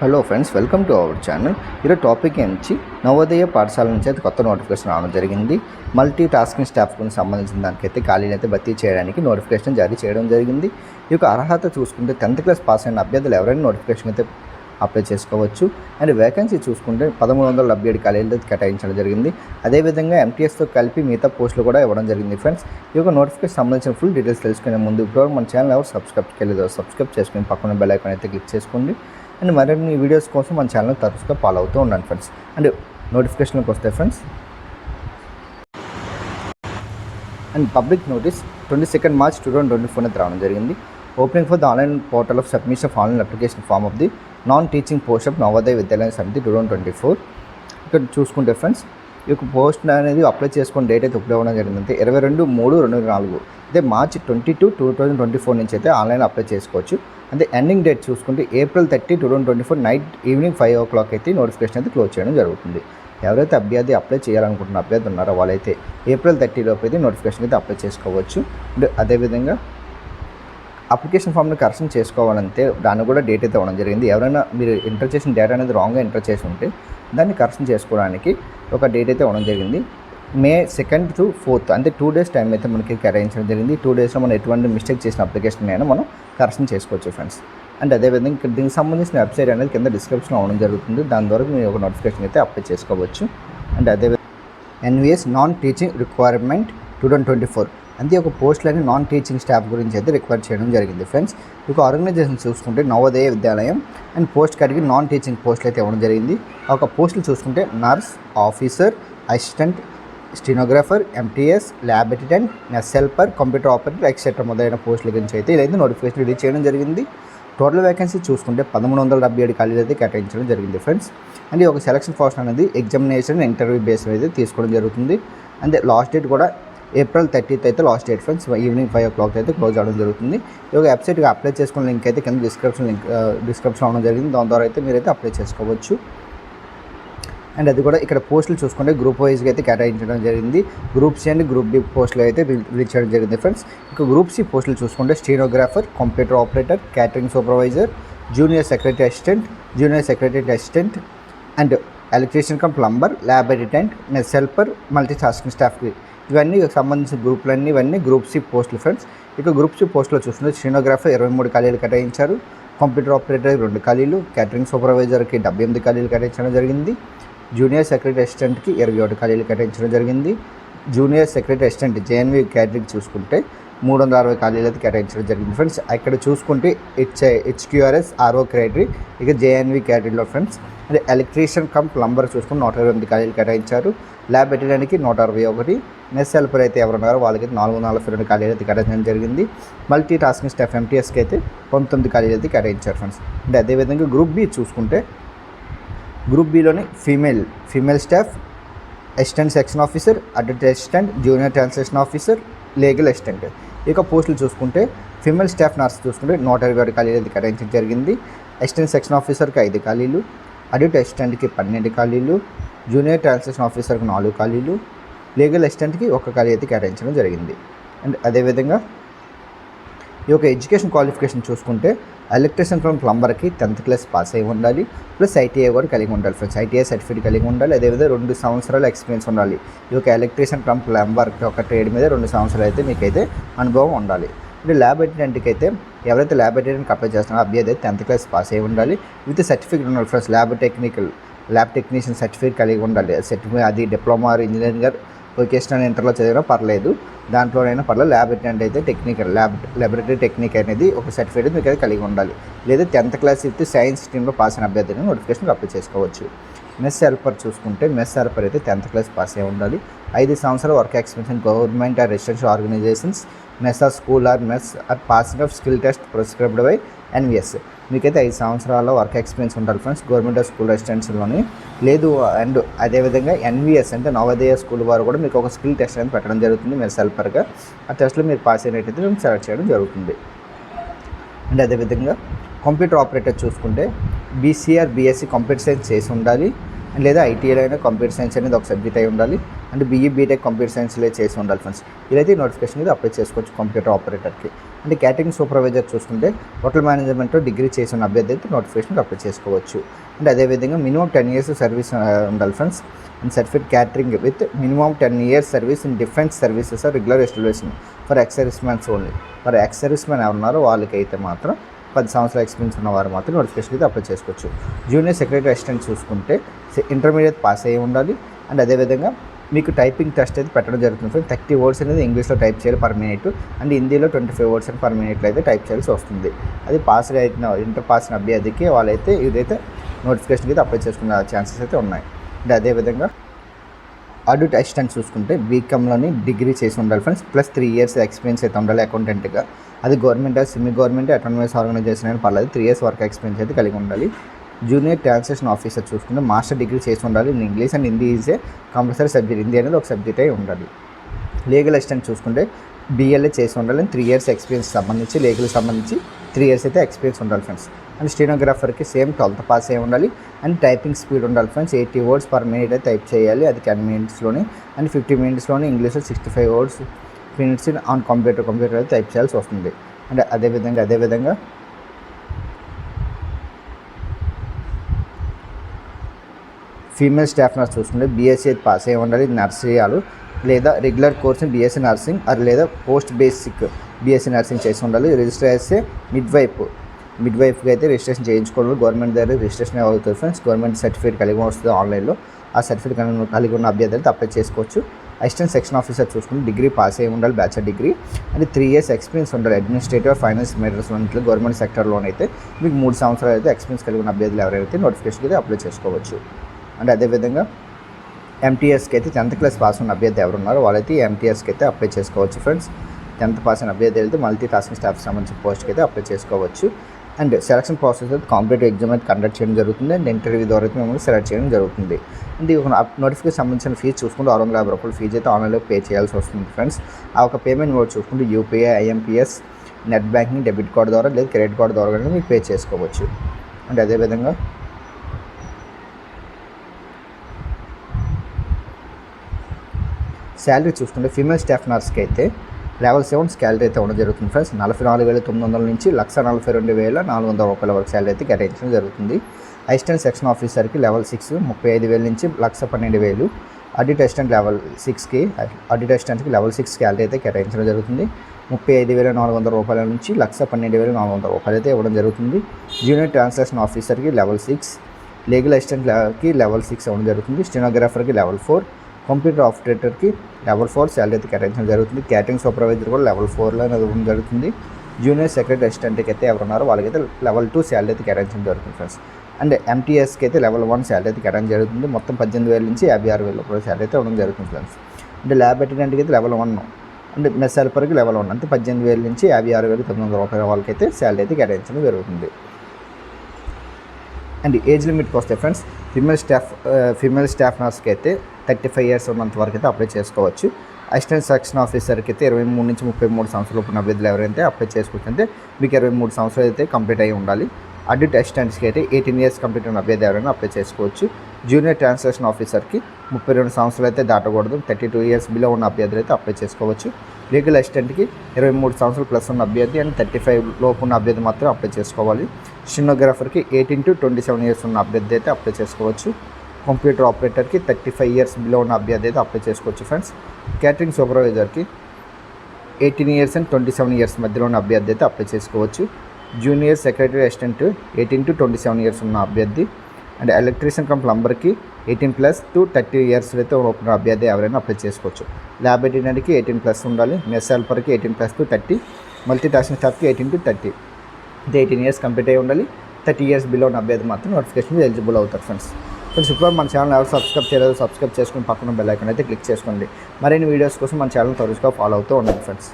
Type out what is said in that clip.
Hello friends welcome to our channel ఈరోజు topic నుంచి నవోదయ పాఠశాల నుంచి అయితే కొత్త నోటిఫికేషన్ రావడం జరిగింది. మల్టీ టాస్కింగ్ స్టాఫ్ సంబంధించిన దానికైతే ఖాళీని అయితే భర్తీ చేయడానికి నోటిఫికేషన్ జారీ చేయడం జరిగింది. ఈ యొక్క అర్హత చూసుకుంటే టెన్త్ క్లాస్ పాస్ అయిన అభ్యర్థులు ఎవరైనా నోటిఫికేషన్ అయితే అప్లై చేసుకోవచ్చు. అండ్ వేకెన్సీ చూసుకుంటే పదమూడు వందల డెబ్బై ఏడు ఖాళీలు అయితే కేటాయించడం జరిగింది. అదేవిధంగా ఎంటీఎస్తో కలిపి మిగతా పోస్టులు కూడా ఇవ్వడం జరిగింది ఫ్రెండ్స్ ఈ యొక్క నోటిఫికేషన్ సంబంధించిన ఫుల్ డీటెయిల్స్ తెలుసుకునే ముందు ఇప్పుడు మన ఛానల్ ఎవరు సబ్స్క్రైబ్ చేయలేదు సబ్స్క్రైబ్ చేసుకుని పక్కన బెల్ ఐకాన్ అయితే క్లిక్ చేసుకోండి. అండ్ మరిన్ని వీడియోస్ కోసం మన ఛానల్ తరచుగా ఫాలో అవుతూ ఉండండి ఫ్రెండ్స్ అండ్ నోటిఫికేషన్కి వస్తే friends and public notice twenty second March two thousand twenty four రావడం జరిగింది. Opening for the online portal of submission of online application form of the non teaching post of Navodaya Vidyalaya Samiti two thousand twenty four ఇక్కడ చూసుకుంటే friends ఈ యొక్క post అనేది apply చేసుకున్న date అయితే ఇప్పుడు అవ్వడం జరిగింది ఇరవై రెండు మూడు రెండు వేల నాలుగు. అదే March twenty two two thousand twenty four నుంచి అయితే ఆన్లైన్ అప్లై చేసుకోవచ్చు. అదే ఎండింగ్ డేట్ చూసుకుంటే April thirty two thousand twenty four night evening five o'clock అయితే నోటిఫికేషన్ అయితే క్లోజ్ చేయడం జరుగుతుంది. ఎవరైతే అభ్యర్థి అప్లై చేయాలనుకుంటున్న అభ్యర్థి ఉన్నారో వాళ్ళైతే ఏప్రిల్ థర్టీ లోపు అయితే నోటిఫికేషన్ అయితే అప్లై చేసుకోవచ్చు. అండ్ అదేవిధంగా అప్లికేషన్ ఫామ్ని కరెక్షన్ చేసుకోవాలంటే దాన్ని కూడా డేట్ అయితే ఇవ్వడం జరిగింది. ఎవరైనా మీరు ఎంటర్ చేసిన డేటా అనేది రాంగ్గా ఎంటర్ చేసి ఉంటే దాన్ని కరెక్షన్ చేసుకోవడానికి ఒక డేట్ అయితే ఇవ్వడం జరిగింది. మే సెకండ్ టు ఫోర్త్ అంటే టూ డేస్ టైం అయితే మనకి కేటాయించడం జరిగింది. టూ డేస్లో మనం ఎటువంటి మిస్టేక్ చేసిన అప్లికేషన్ అయినా మనం కరెక్షన్ చేసుకోవచ్చు ఫ్రెండ్స్ అండ్ అదేవిధంగా ఇక్కడ దీనికి సంబంధించిన వెబ్సైట్ అనేది కింద డిస్క్రిప్షన్లో అవడం జరుగుతుంది. దాని ద్వారా మీరు ఒక నోటిఫికేషన్ అయితే అప్లై చేసుకోవచ్చు. అండ్ అదేవిధంగా NVS non teaching requirement two thousand twenty four అంతే ఒక పోస్టులని నాన్ టీచింగ్ స్టాఫ్ గురించి అయితే రిక్వైర్ చేయడం జరిగింది ఫ్రెండ్స్ ఒక ఆర్గనైజేషన్ చూసుకుంటే నవోదయ విద్యాలయం అండ్ పోస్ట్ కడిగి నాన్ టీచింగ్ పోస్టులు అయితే ఇవ్వడం జరిగింది. ఒక పోస్టులు చూసుకుంటే nurse officer assistant stenographer MTS lab attendant mess helper computer operator etcetera మొదలైన పోస్టుల గురించి అయితే ఇదైతే నోటిఫికేషన్ రిలీజ్ చేయడం జరిగింది. టోటల్ వేకెన్సీ చూసుకుంటే పదమూడు వందల డెబ్బై ఏడు ఖాళీలు అయితే కేటాయించడం జరిగింది ఫ్రెండ్స్ అండ్ ఈ ఒక సెలక్షన్ ప్రాసెస్ అనేది ఎగ్జామినేషన్ ఇంటర్వ్యూ బేస్ అయితే తీసుకోవడం జరుగుతుంది. అండ్ లాస్ట్ డేట్ కూడా ఏప్రిల్ థర్టీత్ అయితే last date friends evening five o'clock అయితే క్లోజ్ అవడం జరుగుతుంది. ఈ యొక్క వెబ్సైట్కి అప్లై చేసుకున్న లింక్ అయితే కింద డిస్క్రిప్షన్ లింక్ డిస్క్రిప్షన్ అవ్వడం జరిగింది. దాని ద్వారా అయితే మీరైతే అప్లై చేసుకోవచ్చు. అండ్ అది కూడా ఇక్కడ పోస్టులు చూసుకుంటే గ్రూప్ వైజ్గా అయితే కేటాయించడం జరిగింది. Group C and group B పోస్టులు అయితే రిలీజ్ చేయడం జరిగింది ఫ్రెండ్స్ ఇక గ్రూప్ సి పోస్టులు చూసుకుంటే stenographer computer operator catering supervisor junior secretary assistant junior secretary assistant and electrician cum plumber lab attendant mess helper multi tasking స్టాఫ్కి ఇవన్నీ సంబంధించిన గ్రూపులన్నీ ఇవన్నీ గ్రూప్ సి పోస్టులు ఫ్రెండ్స్ ఇక గ్రూప్ సి పోస్టులో చూస్తుంటే స్టీనోగ్రాఫర్ ఇరవై మూడు ఖాళీలు కేటాయించారు. కంప్యూటర్ ఆపరేటర్ రెండు ఖాళీలు క్యాటరింగ్ సూపర్వైజర్కి డెబ్బై ఎనిమిది ఖాళీలు కేటాయించడం జరిగింది. జూనియర్ సెక్రటరీ అసిస్టెంట్కి ఇరవై ఒకటి ఖాళీలు కేటాయించడం జరిగింది. Junior secretary assistant JNV catering చూసుకుంటే మూడు వందల అరవై ఖాళీలు అయితే కేటాయించడం జరిగింది. ఫ్రెండ్స్ ఇక్కడ చూసుకుంటే హెచ్ హెచ్క్యూఆర్ఎస్ ఆర్ఓ క్యాటరీ ఇక జేఎన్వి క్యాటరీలో ఫ్రెండ్స్ అంటే ఎలక్ట్రీషియన్ కమ్ ప్లంబర్ చూసుకుని నూట ఇరవై ఎనిమిది ఖాళీలు కేటాయించారు. ల్యాబ్ పెట్టడానికి నూట అరవై ఒకటి మెస్ హెల్పర్ అయితే ఎవరున్నారో వాళ్ళకి నాలుగు వందల నలభై రెండు ఖాళీలు అయితే కేటాయించడం జరిగింది. మల్టీ టాస్కింగ్ స్టాఫ్ ఎంటీఎస్కి అయితే పంతొమ్మిది ఖాళీలు అయితే కేటాయించారు ఫ్రెండ్స్. అంటే అదేవిధంగా గ్రూప్ బి చూసుకుంటే group బిలోని female female staff assistant section officer advert assistant junior translation officer legal assistant. ఇక పోస్టులు చూసుకుంటే ఫీమేల్ స్టాఫ్ నర్స్ చూసుకుంటే నూట ఇరవై ఏడు ఖాళీలు కేటాయించడం జరిగింది. అసిస్టెంట్ సెక్షన్ ఆఫీసర్కి ఐదు ఖాళీలు అడిట్ అసిస్టెంట్కి పన్నెండు ఖాళీలు జూనియర్ ట్రాన్స్లేషన్ ఆఫీసర్కి నాలుగు ఖాళీలు లీగల్ అసిస్టెంట్కి ఒక ఖాళీ అయితే కేటాయించడం జరిగింది. అండ్ అదేవిధంగా ఈ యొక్క ఎడ్యుకేషన్ క్వాలిఫికేషన్ చూసుకుంటే ఎలక్ట్రీషియన్ ఫ్రమ్ ప్లంబర్కి టెన్త్ క్లాస్ పాస్ అయి ఉండాలి. ప్లస్ ఐటీఐ కూడా కలిగి ఉండాలి ఫ్రెండ్స్. ఐటీఐ సర్టిఫికేట్ కలిగి ఉండాలి. అదేవిధంగా రెండు సంవత్సరాల ఎక్స్పీరియన్స్ ఉండాలి. ఈ యొక్క ఎలక్ట్రీషియన్ ఫ్రమ్ ప్లంబర్ యొక్క ట్రేడ్ మీద రెండు సంవత్సరాలు అయితే మీకైతే అనుభవం ఉండాలి. ఇప్పుడు ల్యాబ్ అటెండెంట్కి అయితే ఎవరైతే ల్యాబ్ అటెండెంట్కి అప్లై చేస్తున్నారో అభ్యర్థి అయితే టెన్త్ క్లాస్ పాస్ అయి ఉండాలి. విత్ సర్టిఫికేట్ ఉండాలి friends. Lab technical lab technician certificate కలిగి ఉండాలి. సర్టిఫికేట్ అది డిప్లొమా ఇంజనీరింగ్ వొకేషనల్ ఇంటర్లో చదివినా పర్లేదు. దాంట్లోనైనా పర్లేదు. ల్యాబ్ అటెండ్ అయితే టెక్నికల్ ల్యాబ్ ల్యాబొరేటరీ టెక్నిక్ అనేది ఒక సర్టిఫికేట్ మీకు అయితే కలిగి ఉండాలి. లేదా టెన్త్ క్లాస్ ఫిఫ్త్ సైన్స్ స్ట్రీమ్లో పాస్ అయిన అభ్యర్థిని నోటిఫికేషన్ అప్లై చేసుకోవచ్చు. మెస్ హెల్పర్ చూసుకుంటే మెస్ హెల్పర్ అయితే టెన్త్ క్లాస్ పాస్ అయి ఉండాలి. ఐదు సంవత్సరాల work experience government or residential organisations mess or school or mess or passing of skill test prescribed by NVS మీకైతే ఐదు సంవత్సరాల వర్క్ ఎక్స్పీరియన్స్ ఉండాలి ఫ్రెండ్స్ గవర్నమెంట్ స్కూల్ రెసిడెన్సీలోని లేదు అండ్ అదేవిధంగా ఎన్విఎస్ అంటే నవోదయ స్కూల్ వారు కూడా మీకు ఒక స్కిల్ టెస్ట్ అనేది పెట్టడం జరుగుతుంది. మీరు సెల్ఫర్గా ఆ టెస్ట్లో మీరు పాస్ అయినట్టయితే మేము సెలెక్ట్ చేయడం జరుగుతుంది. అండ్ అదేవిధంగా కంప్యూటర్ ఆపరేటర్ చూసుకుంటే బీసీఆర్ బీఎస్సీ కంప్యూటర్ సైన్స్ చేసి ఉండాలి. లేదా ఐటీఐలో అయినా కంప్యూటర్ సైన్స్ అనేది ఒక సబ్జెక్ట్ అయి ఉండాలి. అండ్ బీఈ బీటెక్ కంప్యూటర్ సైన్స్లో చేసి ఉండాలి ఫ్రెండ్స్ ఇదైతే నోటిఫికేషన్ మీద అప్లై చేసుకోవచ్చు కంప్యూటర్ ఆపరేటర్కి అంటే క్యాటరింగ్ సూపర్వైజర్ చూసుకుంటే హోటల్ మేనేజ్మెంట్ డిగ్రీ చేసిన అభ్యర్థి అయితే నోటిఫికేషన్ అప్లై చేసుకోవచ్చు. అండ్ అదేవిధంగా మినిమం టెన్ ఇయర్స్ సర్వీస్ ఉండాలి friends and certificate catering with minimum ten years service in defence services or regular establishment for ex service mans only. For ex service man ఎవరున్నారో వాళ్ళకైతే మాత్రం పది సంవత్సరాల experience ఉన్న వారు మాత్రం నోటిఫికేషన్ అయితే అప్లై చేసుకోవచ్చు. జూనియర్ సెక్రటరీ అసిస్టెంట్ చూసుకుంటే ఇంటర్మీడియట్ పాస్ అయ్యి ఉండాలి. అండ్ అదేవిధంగా మీకు టైపింగ్ టెస్ట్ అయితే పెట్టడం జరుగుతుంది ఫ్రెండ్ థర్టీ వర్డ్స్ అనేది ఇంగ్లీష్లో టైప్ చేయాలి పర్ మినిట్ అండ్ హిందీలో ట్వంటీ ఫైవ్ వర్డ్స్ పర్ మినిట్లో అయితే టైప్ చేయాల్సి వస్తుంది. అది పాస్ అయిన ఇంటర్ పాస్ అయిన అభ్యర్థికి వాళ్ళైతే ఇదైతే నోటిఫికేషన్కి అయితే అప్లై చేసుకునే ఛాన్సెస్ అయితే ఉన్నాయి. అండ్ అదేవిధంగా ఆడిట్ అసిస్టెంట్ చూసుకుంటే బీకామ్లోని డిగ్రీ చేసి ఉండాలి friends plus three years experience అయితే ఉండాలి అకౌంటెంట్గా. అది government semi government autonomous organisation అయినా పర్లేదు. త్రీ ఇయర్స్ వర్క్ ఎక్స్పీరియన్స్ అయితే కలిగి ఉండాలి. జూనియర్ ట్రాన్స్లేషన్ ఆఫీసర్ చూసుకుంటే మాస్టర్ డిగ్రీ చేసి ఉండాలి. In English and Hindi is a compulsory subject Hindi అనేది ఒక సబ్జెక్ట్ అయి ఉండాలి. లీగల్ అసిస్టెంట్ చూసుకుంటే బిఎల్ఏ చేసి ఉండాలి. త్రీ ఇయర్స్ ఎక్స్పీరియన్స్ సంబంధించి లీగల్ సంబంధించి త్రీ ఇయర్స్ అయితే ఎక్స్పీరియన్స్ ఉండాలి ఫ్రెండ్స్. అండ్ స్టీనోగ్రాఫర్కి సేమ్ ట్వెల్త్ పాస్ అయి ఉండాలి. అండ్ టైపింగ్ స్పీడ్ ఉండాలి friends. Eighty words per minute అయితే టైప్ చేయాలి. అది టెన్ మినిట్స్లోనే. అండ్ ఫిఫ్టీ మినిట్స్లోని ఇంగ్లీష్లో sixty five words minutes on computer computer అయితే టైప్ చేయాల్సి వస్తుంది. అండ్ అదేవిధంగా అదేవిధంగా ఫీమేల్ స్టాఫ్ నర్స్ చూసుకుంటే బీఎస్సీ పాస్ అయి ఉండాలి నర్సరీ లేదా రెగ్యులర్ కోర్స్ బీఎస్సీ నర్సింగ్ అది లేదా పోస్ట్ బేసిక్ బీఎస్సీ నర్సింగ్ చేసి ఉండాలి. రిజిస్టర్ చేస్తే మిడ్ వైపు మిడ్ వైఫ్కి అయితే రిజిస్ట్రేషన్ చేయించుకోవాలి. గవర్నమెంట్ దగ్గర రిజిస్ట్రేషన్ అవుతుంది ఫ్రెండ్స్ గవర్నమెంట్ సర్టిఫికేట్ కలిగి వస్తుంది ఆన్లైన్లో ఆ సర్టిఫికేట్ కలిగి- కలిగి ఉన్న అభ్యర్థులు అప్లై చేసుకోవచ్చు. అసిస్టెంట్ సెక్షన్ ఆఫీసర్ చూసుకుని డిగ్రీ పాస్ అయి ఉండాలి bachelor degree and three years experience ఉండాలి. అడ్మినిస్ట్రేటివ్ ఫైనాన్స్ మెటీరియల్స్ వంటి గవర్నమెంట్ సెక్టర్లోనైతే అయితే మీకు మూడు సంవత్సరాలు అయితే ఎక్స్పీరియన్స్ కలిగి ఉన్న అభ్యర్థులు ఎవరైతే నోటిఫికేషన్ అయితే అప్లై చేసుకోవచ్చు. అండ్ అదేవిధంగా ఎంటీఎస్కి అయితే టెన్త్ క్లాస్ పాస్ ఉన్న అభ్యర్థి ఎవరు ఉన్నారో వాళ్ళైతే ఎంటీఎస్కి అయితే అప్లై చేసుకోవచ్చు ఫ్రెండ్స్ టెన్త్ పాస్ అయిన అభ్యర్థి మల్టీ టాస్కింగ్ స్టాఫ్ సంబంధించిన పోస్ట్కి అయితే అప్లై చేసుకోవచ్చు. అండ్ సెలక్షన్ ప్రాసెస్ అయితే కాంపిటేటివ్ ఎగ్జామ్ అయితే కండక్ట్ చేయడం జరుగుతుంది. అండ్ ఇంటర్వ్యూ ద్వారా అయితే మిమ్మల్ని సెలెక్ట్ చేయడం జరుగుతుంది. అండ్ ఈ ఒక నోటిఫికేషన్ సంబంధించిన ఫీజు చూసుకుంటే ఆరు వందల యాభై రూపాయలు ఫీజు అయితే ఆన్లైన్లో పే చేయాల్సి వస్తుంది ఫ్రెండ్స్ ఆ ఒక పేమెంట్ మోడ్ చూసుకుంటే UPI IMPS net banking debit card ద్వారా లేదా క్రెడిట్ కార్డ్ ద్వారా కానీ మీరు పే చేసుకోవచ్చు. అండ్ అదేవిధంగా శాలరీ చూసుకుంటే ఫీమేల్ స్టాఫ్ నర్స్కి అయితే లెవెల్ సెవెన్ శాలరీ అయితే ఉండడం జరుగుతుంది ఫ్రెండ్స్ నలభై నాలుగు వేల తొమ్మిది వందల నుంచి లక్ష నలభై రెండు వేల నాలుగు వందల రూపాయల వరకు శాలరీ అయితే కేటాయించడం జరుగుతుంది. అసిస్టెంట్ సెక్షన్ ఆఫీసర్కి లెవెల్ సిక్స్ ముప్పై ఐదు వేల నుంచి లక్ష పన్నెండు వేలు. అడిట్ అసిస్టెంట్ లెవెల్ సిక్స్కి అడిట్ అసిస్టెంట్కి లెవెల్ సిక్స్ శాలరీ అయితే కేటాయించడం జరుగుతుంది. ముప్పై ఐదు వేల నాలుగు వందల రూపాయల నుంచి లక్ష పన్నెండు వేల నాలుగు వందల రూపాయలు అయితే ఇవ్వడం జరుగుతుంది. జూనియర్ ట్రాన్స్లేషన్ ఆఫీసర్కి లెవెల్ సిక్స్ లీగల్ అసిస్టెంట్కి లెవెల్ సిక్స్ ఇవ్వడం జరుగుతుంది. స్టెనోగ్రాఫర్కి లెవెల్ ఫోర్ కంప్యూటర్ ఆపరేటర్కి లెవెల్ ఫోర్ శాలరీ అయితే కేటాయించడం జరుగుతుంది. క్యాటరింగ్ సూపర్వైజర్ కూడా లెవెల్ ఫోర్లో ఇవ్వడం జరుగుతుంది. జూనియర్ సెక్రటరీ అసిస్టెంట్కి అయితే ఎవరున్నారో వాళ్ళకైతే లెవెల్ టూ శాలరీ అయితే కేటాయించడం జరుగుతుంది ఫ్రెండ్స్. అండ్ ఎంటీఎస్కి అయితే లెవెల్ వన్ శాలరీ అయితే కేటాయించడం జరుగుతుంది. మొత్తం పద్దెనిమిది వేల నుంచి యాభై ఆరు వేల రూపాయల శాలరీ అయితే ఇవ్వడం జరుగుతుంది ఫ్రెండ్స్. అంటే ల్యాబ్ అటెండెంట్కి అయితే లెవెల్ వన్ అంటే మెస్ హెల్పర్కి లెవెల్ వన్ అంటే పద్దెనిమిది వేల నుంచి యాభై ఆరు వేల తొమ్మిది వందల రూపాయల వాళ్ళకైతే శాలరీ అయితే కేటాయించడం జరుగుతుంది. అండ్ ఏజ్ లిమిట్కి వస్తే friends female staff female staff నర్స్కి అయితే థర్టీ ఫైవ్ ఇయర్స్ ఉన్నంత వరకు అయితే అప్లై చేసుకోవచ్చు. అసిస్టెంట్ సెక్షన్ ఆఫీసర్కి అయితే ఇరవై మూడు నుంచి ముప్పై మూడు సంవత్సరాలు ఉన్న అభ్యర్థులు ఎవరైతే అప్లై చేసుకోవచ్చు మీకు ఇరవై మూడు సంవత్సరాలు అయితే కంప్లీట్ అయి ఉండాలి. అడిట్ అసిస్టెంట్స్కి అయితే ఎయిటీన్ ఇయర్స్ కంప్లీట్ ఉన్న అభ్యర్థి ఎవరైనా అప్లై చేసుకోవచ్చు. జూనియర్ ట్రాన్స్లేషన్ ఆఫీసర్కి ముప్పై రెండు సంవత్సరాలు అయితే దాటకూడదు. థర్టీ టూ ఇయర్స్ బిలో ఉన్న అభ్యర్థులు అయితే అప్లై చేసుకోవచ్చు. లీగల్ అసిస్టెంట్కి ఇరవై మూడు సంవత్సరాలు ప్లస్ ఉన్న అభ్యర్థి అండ్ థర్టీ ఫైవ్ లోపు ఉన్న అభ్యర్థి మాత్రం అప్లై చేసుకోవాలి. స్టెనోగ్రాఫర్కి eighteen to twenty seven years ఉన్న అభ్యర్థి అయితే అప్లై చేసుకోవచ్చు. కంప్యూటర్ ఆపరేటర్కి థర్టీ ఫైవ్ ఇయర్స్ బిలో ఉన్న అభ్యర్థి అయితే అప్లై చేసుకోవచ్చు friends catering సూపర్వైజర్కి eighteen years and twenty seven years మధ్యలో ఉన్న అభ్యర్థి అయితే అప్లై చేసుకోవచ్చు. Junior secretary assistant eighteen to twenty seven years ఉన్న అభ్యర్థి and electrician cum ప్లంబర్కి eighteen plus to thirty years అయితే ఒక అభ్యర్థి ఎవరైనా అప్లై చేసుకోవచ్చు. ల్యాబ్ అటెండెంట్కి ఎయిటీన్ ప్లస్ ఉండాలి. Mess హెల్పర్కి eighteen plus to thirty multi tasking స్టాఫ్కి ఎయిటీన్ టు థర్టీ ఇది ఎయిటీన్ ఇయర్స్ కంప్లీట్ అయి ఉండాలి. థర్టీ ఇయర్స్ బిలో ఉన్న అభ్యర్థి మాత్రం నోటిఫికేషన్ ఎలిజిబుల్ అవుతారు ఫ్రెండ్స్ ఫ్రెండ్స్ ఇప్పుడు మన ఛానల్ ఎవరు సబ్స్క్రైబ్ చేయలేదు సబ్స్క్రైబ్ చేసుకుని పక్కన బెల్ ఐకాన్ అయితే క్లిక్ చేసుకోండి. మరిన్ని వీడియోస్ కోసం మన ఛానల్ తరచుగా ఫాలో అవుతూ ఉండండి ఫ్రెండ్స్